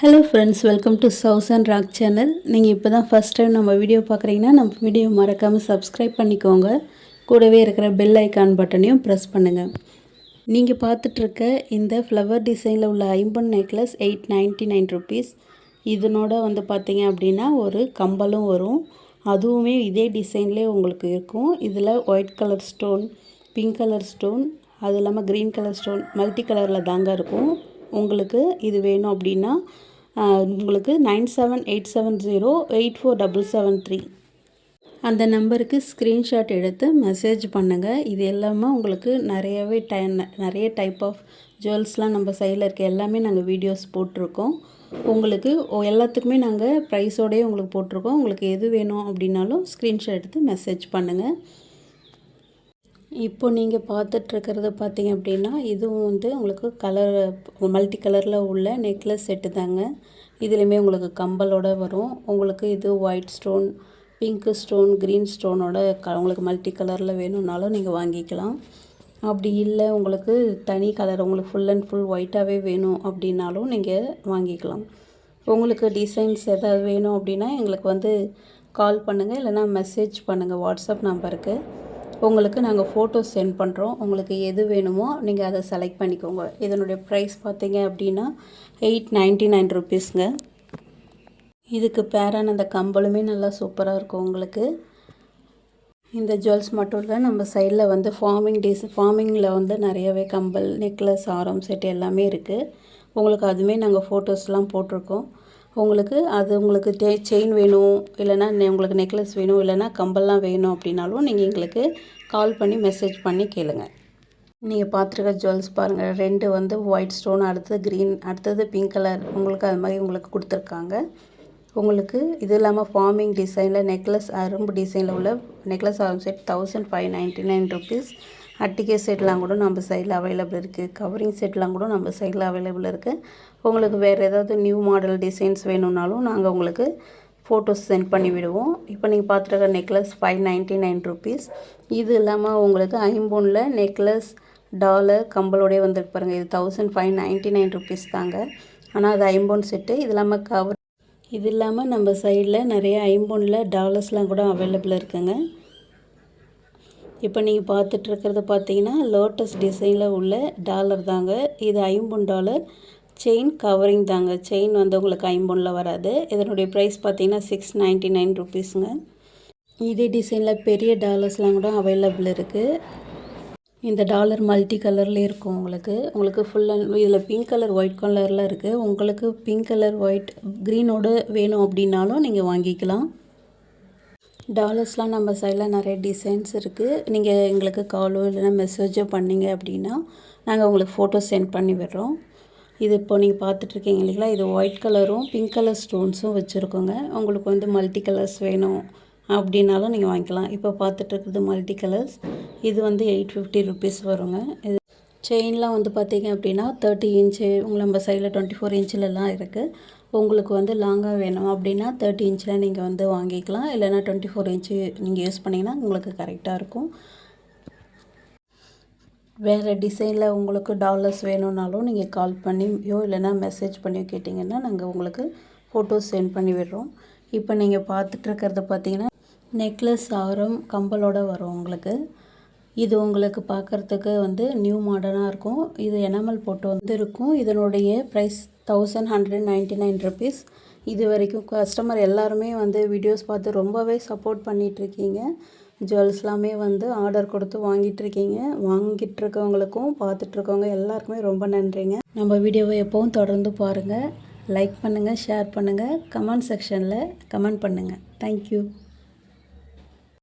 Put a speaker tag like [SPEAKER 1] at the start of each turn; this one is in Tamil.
[SPEAKER 1] Hello friends welcome to chows and rock channel நீங்கள் இப்போ தான் ஃபஸ்ட் டைம் நம்ம வீடியோ பார்க்குறீங்கன்னா நம்ம வீடியோ மறக்காமல் சப்ஸ்கிரைப் பண்ணிக்கோங்க. கூடவே இருக்கிற பெல் ஐக்கான் பட்டனையும் ப்ரெஸ் பண்ணுங்கள் நீங்கள் பார்த்துட்ருக்க இந்த ஃப்ளவர் டிசைனில் உள்ள ஐம்பன் necklace eight ninety nine rupees இதனோட வந்து பார்த்தீங்க அப்படின்னா ஒரு கம்பலும் வரும். அதுவுமே இதே டிசைன்லேயே உங்களுக்கு இருக்கும். இதில் white colour stone pink colour stone அது இல்லாமல் க்ரீன் கலர் ஸ்டோன் மல்டி கலரில் தாங்க இருக்கும். உங்களுக்கு இது வேணும் அப்படின்னா உங்களுக்கு nine seven eight seven zero eight four double seven three அந்த நம்பருக்கு ஸ்க்ரீன்ஷாட் எடுத்து மெசேஜ் பண்ணுங்கள் இது எல்லாமே உங்களுக்கு நிறையவே டை நிறைய டைப் ஆஃப் ஜுவல்ஸ்லாம் நம்ம சைடில் இருக்க எல்லாமே நாங்கள் வீடியோஸ் போட்டிருக்கோம். உங்களுக்கு எல்லாத்துக்குமே நாங்கள் ப்ரைஸோடயே உங்களுக்கு போட்டிருக்கோம். உங்களுக்கு எது வேணும் அப்படின்னாலும் ஸ்க்ரீன்ஷாட் எடுத்து மெசேஜ் பண்ணுங்கள் இப்போ நீங்கள் பார்த்துட்ருக்கறது பார்த்தீங்க அப்படின்னா இதுவும் வந்து உங்களுக்கு கலர் மல்டி கலரில் உள்ள நெக்லஸ் செட்டு தாங்க. இதுலேயுமே உங்களுக்கு கம்பலோட வரும். உங்களுக்கு இது white stone pink stone green ஸ்டோனோட க உங்களுக்கு மல்டி கலரில் வேணும்னாலும் நீங்கள் வாங்கிக்கலாம். அப்படி இல்லை உங்களுக்கு தனி கலர் உங்களுக்கு ஃபுல் அண்ட் ஃபுல் ஒயிட்டாகவே வேணும் அப்படின்னாலும் நீங்கள் வாங்கிக்கலாம். உங்களுக்கு டிசைன்ஸ் எதாவது வேணும் அப்படின்னா எங்களுக்கு வந்து கால் பண்ணுங்கள் இல்லைனா மெசேஜ் பண்ணுங்கள் வாட்ஸ்அப் நம்பருக்கு உங்களுக்கு நாங்கள் ஃபோட்டோஸ் சென்ட் பண்ணுறோம் உங்களுக்கு எது வேணுமோ நீங்கள் அதை செலக்ட் பண்ணிக்கோங்க. இதனுடைய ப்ரைஸ் பார்த்தீங்க அப்படின்னா எயிட் நைன்ட்டி நைன் ருபீஸ்ங்க இதுக்கு பேரான அந்த கம்பளுமே நல்லா சூப்பராக இருக்கும் உங்களுக்கு. இந்த ஜுவல்ஸ் மட்டும் இல்லை நம்ம சைடில் வந்து ஃபார்மிங் டிஸ் ஃபார்மிங்கில் வந்து நிறையவே கம்பல் நெக்லஸ் ஆரம் செட் எல்லாமே இருக்குது உங்களுக்கு அதுவுமே நாங்கள் ஃபோட்டோஸ்லாம் போட்டிருக்கோம். உங்களுக்கு அது உங்களுக்கு டே செயின் வேணும் இல்லைன்னா உங்களுக்கு நெக்லஸ் வேணும் இல்லைன்னா கம்பல்லாம் வேணும் அப்படின்னாலும் நீங்கள் எங்களுக்கு கால் பண்ணி மெசேஜ் பண்ணி கேளுங்க. நீங்கள் பார்த்துருக்க ஜுவல்ஸ் பாருங்கள் ரெண்டு வந்து ஒயிட் ஸ்டோன் அடுத்தது க்ரீன் அடுத்தது பிங்க் கலர் உங்களுக்கு அது மாதிரி உங்களுக்கு கொடுத்துருக்காங்க. உங்களுக்கு இது இல்லாமல் ஃபார்மிங் டிசைனில் நெக்லஸ் அரும்பு டிசைனில் உள்ள நெக்லஸ் ஆரம் set thousand five ninety nine rupees அட்டிகை செட்லாம் கூட நம்ம சைடில் அவைலபிள் இருக்குது கவரிங் செட்லாம் கூட நம்ம சைடில் அவைலபிள் இருக்குது உங்களுக்கு வேறு ஏதாவது நியூ மாடல் டிசைன்ஸ் வேணும்னாலும் நாங்கள் உங்களுக்கு ஃபோட்டோஸ் சென்ட் பண்ணி விடுவோம். இப்போ நீங்கள் பார்த்துருக்க necklace five ninety nine rupees இது இல்லாமல் உங்களுக்கு ஐம்பொனில் நெக்லஸ் டாலர் கம்பளோடய வந்துருக்கு பாருங்கள் இது thousand five ninety nine rupees தாங்க. ஆனால் அது ஐம்பொன் செட்டு இது இல்லாமல் கவர் இது இல்லாமல் நம்ம சைடில் நிறைய ஐம்பொனில் டாலர்ஸ்லாம் கூட அவைலபிள் இருக்குங்க. இப்போ நீங்கள் பார்த்துட்ருக்கிறது பார்த்தீங்கன்னா லோட்டஸ் டிசைனில் உள்ள டாலர் தாங்க. இது ஐம்பொன் டாலர் செயின் கவரிங் தாங்க. செயின் வந்து உங்களுக்கு ஐம்பொனில் வராது. இதனுடைய ப்ரைஸ் பார்த்தீங்கன்னா சிக்ஸ் நைன்ட்டி நைன் ருபீஸுங்க இதே டிசைனில் பெரிய டாலர்ஸ்லாம் கூட அவைலபிள் இருக்குது இந்த டாலர் மல்டி கலரில் இருக்கும் உங்களுக்கு. உங்களுக்கு ஃபுல் அண்ட் இதில் பிங்க் கலர் ஒயிட் கலரில் இருக்குது உங்களுக்கு பிங்க் கலர் ஒயிட் க்ரீனோடு வேணும் அப்படின்னாலும் நீங்கள் வாங்கிக்கலாம். டாலர்ஸ்லாம் நம்ம சைடில் நிறைய டிசைன்ஸ் இருக்குது நீங்கள் எங்களுக்கு காலோ இல்லைன்னா மெசேஜோ பண்ணீங்க அப்படின்னா நாங்கள் உங்களுக்கு ஃபோட்டோ சென்ட் பண்ணி விடுறோம். இது இப்போ நீங்கள் பார்த்துட்ருக்கீங்க இல்லைங்களா? இது ஒயிட் கலரும் பிங்க் கலர் ஸ்டோன்ஸும் வச்சுருக்கோங்க. உங்களுக்கு வந்து மல்டி கலர்ஸ் வேணும் அப்படின்னாலும் நீங்கள் வாங்கிக்கலாம். இப்போ பார்த்துட்ருக்குறது மல்டி கலர்ஸ் இது வந்து எயிட் ஃபிஃப்டி ருபீஸ் வருங்க. இது செயின்லாம் வந்து பார்த்தீங்க அப்படின்னா தேர்ட்டி இன்ச்சு உங்கள் நம்ம சைடில் டுவெண்ட்டி ஃபோர் இன்ச்சிலலாம் இருக்குது உங்களுக்கு வந்து லாங்காக வேணும். அப்படின்னா தேர்ட்டி இன்ச்சில் நீங்கள் வந்து வாங்கிக்கலாம். இல்லைன்னா டுவெண்ட்டி ஃபோர் இன்ச்சு நீங்கள் யூஸ் பண்ணிங்கன்னா உங்களுக்கு கரெக்டாக இருக்கும். வேறு டிசைனில் உங்களுக்கு டாலர்ஸ் வேணும்னாலும் நீங்கள் கால் பண்ணியோ இல்லைன்னா மெசேஜ் பண்ணியோ கேட்டிங்கன்னா நாங்கள் உங்களுக்கு ஃபோட்டோஸ் சென்ட் பண்ணி விடுறோம். இப்போ நீங்கள் பார்த்துட்ருக்கிறது பார்த்தீங்கன்னா நெக்லஸ் ஆரம் கம்பலோடு வரும் உங்களுக்கு. இது உங்களுக்கு பார்க்குறதுக்கு வந்து நியூ மாடர்னாக இருக்கும். இது எனமல் போட்டு வந்து இருக்கும் இதனுடைய price thousand hundred ninety nine rupees இது வரைக்கும் கஸ்டமர் எல்லாருமே வந்து வீடியோஸ் பார்த்து ரொம்பவே சப்போர்ட் பண்ணிகிட்ருக்கீங்க ஜுவல்ஸ்லாமே வந்து ஆர்டர் கொடுத்து வாங்கிட்டு இருக்கீங்க. வாங்கிட்டு இருக்கவங்களுக்கும் பார்த்துட்ருக்கவங்க எல்லாருக்குமே ரொம்ப நன்றிங்க. நம்ம வீடியோவை எப்போவும் தொடர்ந்து பாருங்கள் லைக் பண்ணுங்கள் ஷேர் பண்ணுங்கள் கமெண்ட் செக்ஷனில் கமெண்ட் பண்ணுங்கள் தேங்க்யூ